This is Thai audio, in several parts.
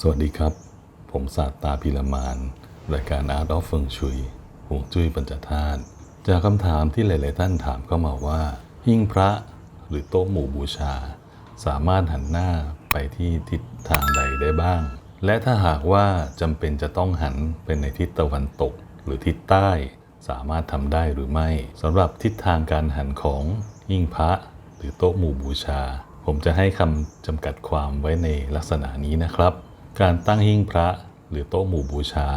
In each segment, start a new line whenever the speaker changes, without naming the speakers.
สวัสดีครับ ผมศาสตาพิรมานรายการ Art of Feng Shui ห่วงจุ้ยปัญจธาตุจากคำถามที่หลาย ๆ ท่านถามเข้ามาว่า หิ้งพระหรือโต๊ะหมู่บูชา สามารถหันหน้าไปที่ทิศทางใดได้บ้าง และถ้าหากว่าจำเป็นจะต้องหันไปในทิศตะวันตก หรือทิศใต้ สามารถทำได้หรือไม่สำหรับทิศทางการหันของหิ้งพระ หรือโต๊ะหมู่บูชา ผมจะให้คำจำกัดความไว้ในลักษณะนี้นะครับ การตั้งหิ้งพระหรือโต๊ะหมู่บูชา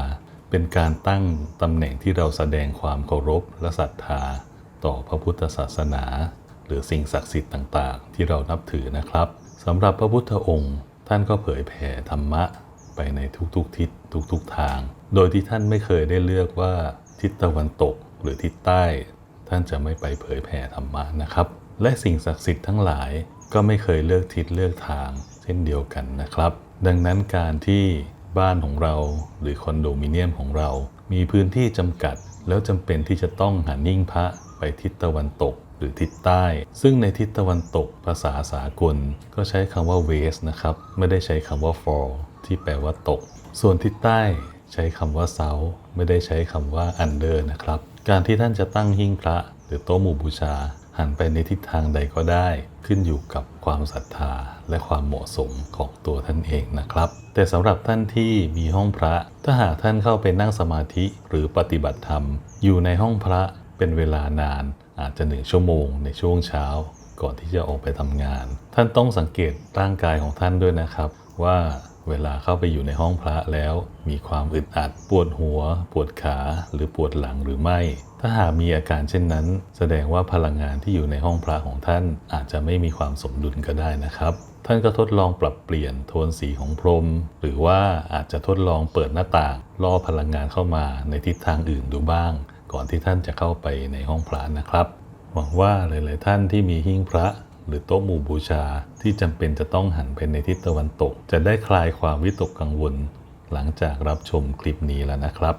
เป็นการตั้งตำแหน่งที่เราแสดงความเคารพและศรัทธา ต่อพระพุทธศาสนา หรือสิ่งศักดิ์สิทธิ์ต่างๆ ที่เรานับถือนะครับสำหรับพระพุทธองค์ท่านก็เผยแผ่ธรรมะไปในทุกๆทิศทุกๆทาง โดยที่ท่านไม่เคยได้เลือกว่าทิศตะวันตกหรือทิศใต้ ท่านจะไม่ไปเผยแผ่ธรรมะนะครับ และสิ่งศักดิ์สิทธิ์ทั้งหลายก็ไม่เคยเลือกทิศเลือกทาง เช่นเดียวกันนะครับ ดังนั้นการที่บ้านของเราหรือคอนโดมิเนียมของเรา มีพื้นที่จำกัด แล้วจำเป็นที่จะต้องหันนิ่งพระไปทิศตะวันตกหรือทิศใต้ ซึ่งในทิศตะวันตกภาษาสากล ก็ใช้คำว่า west นะครับ ไม่ได้ใช้คำว่า fall ที่แปลว่าตก ส่วนทิศใต้ใช้คำว่า south ไม่ได้ใช้คำว่า under นะครับ การที่ท่านจะตั้งหิ้งพระหรือโต๊ะหมู่บูชา หันไปในทิศทางใดก็ได้ ขึ้นอยู่กับความศรัทธาและความเหมาะสมของตัวท่านเองนะครับ แต่สำหรับท่านที่มีห้องพระ ถ้าหากท่านเข้าไปนั่งสมาธิหรือปฏิบัติธรรม อยู่ในห้องพระเป็นเวลานาน อาจจะหนึ่งชั่วโมงในช่วงเช้า ก่อนที่จะออกไปทำงาน ท่านต้องสังเกตร่างกายของท่านด้วยนะครับ ว่าเวลาเข้าไปอยู่ในห้องพระแล้ว มีความอึดอัด ปวดหัว ปวดขา หรือปวดหลังหรือไม่ ถ้าหากมีอาการเช่นนั้น แสดงว่าพลังงานที่อยู่ในห้องพระของท่านอาจจะไม่มีความสมดุลก็ได้นะครับ ท่านก็ทดลองปรับเปลี่ยนโทนสีของพรม หรือว่าอาจจะทดลองเปิดหน้าต่างล่อพลังงานเข้ามาในทิศทางอื่นดูบ้าง ก่อนที่ท่านจะเข้าไปในห้องพระนะครับ หวังว่าหลาย ๆ ท่านที่มีหิ้งพระหรือโต๊ะหมู่บูชาที่จำเป็นจะต้องหันไปในทิศตะวันตก จะได้คลายความวิตกกังวล หลังจากรับชมคลิปนี้แล้วนะครับ